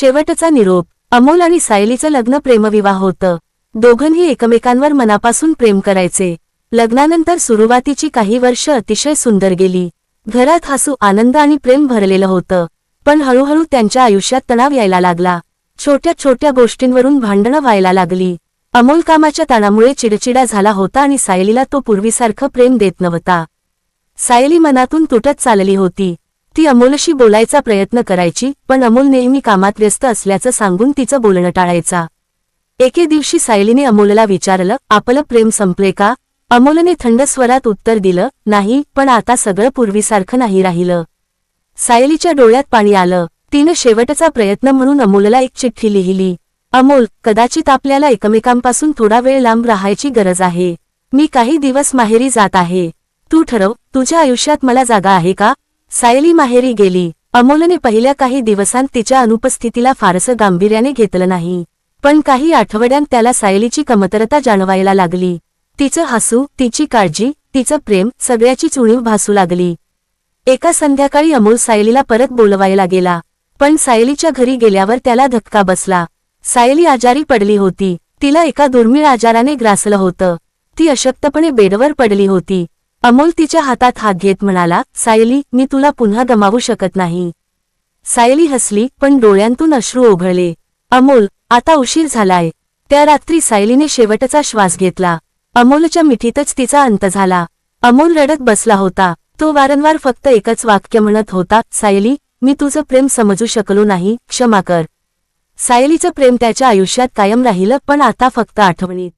शेवटचा निरोप. अमोल आणि सायलीचं लग्न प्रेमविवाह होतं. दोघंही एकमेकांवर मनापासून प्रेम करायचे. लग्नानंतर सुरुवातीची काही वर्ष अतिशय सुंदर गेली. घरात हसू आनंद आणि प्रेम भरलेलं होतं. पण हळूहळू त्यांच्या आयुष्यात तणाव यायला लागला. छोट्या छोट्या गोष्टींवरून भांडणं व्हायला लागली. अमोल कामाच्या ताणामुळे चिडचिडा झाला होता आणि सायलीला तो पूर्वीसारखं प्रेम देत नव्हता. सायली मनातून तुटत चालली होती. ती अमोलशी बोलायचा प्रयत्न करायची पण अमोल नेहमी कामात व्यस्त असल्याचं सांगून तिचं बोलणं टाळायचा. एके दिवशी सायलीने अमोलला विचारलं आपलं प्रेम संपले का? अमोलने थंड स्वरात उत्तर दिलं नाही पण आता सगळं पूर्वीसारखं नाही राहिलं. सायलीच्या डोळ्यात पाणी आलं. तिनं शेवटचा प्रयत्न म्हणून अमोलला एक चिठ्ठी लिहिली. अमोल कदाचित आपल्याला एकमेकांपासून थोडा वेळ लांब राहायची गरज आहे. मी काही दिवस माहेरी जात आहे. तू ठरव तुझ्या आयुष्यात मला जागा आहे का? सायली माहेरी गेली. अमोलने पहिल्या काही दिवसांत तिच्या अनुपस्थितीला फारसं गांभीर्याने घेतलं नाही. पण काही आठवड्यांत त्याला सायलीची कमतरता जाणवायला लागली. तिचं हसू तिची काळजी तिचं प्रेम सगळ्याची चुणीव भासू लागली. एका संध्याकाळी अमोल सायलीला परत बोलवायला गेला. पण सायलीच्या घरी गेल्यावर त्याला धक्का बसला. सायली आजारी पडली होती. तिला एका दुर्मिळ आजाराने ग्रासलं होतं. ती अशक्तपणे बेडवर पडली होती. अमोल तिच्या हातात हात घेत म्हणाला सायली मी तुला पुन्हा गमावू शकत नाही. सायली हसली पण डोळ्यांतून अश्रू ओघळले. अमोल आता उशीर झालाय. त्या रात्री सायलीने शेवटचा श्वास घेतला. अमोलच्या मिठीतच तिचा अंत झाला. अमोल रडत बसला होता. तो वारंवार फक्त एकच वाक्य म्हणत होता सायली मी तुझं प्रेम समजू शकलो नाही क्षमा कर. सायलीचं प्रेम त्याच्या आयुष्यात कायम राहिलं पण आता फक्त आठवणीत.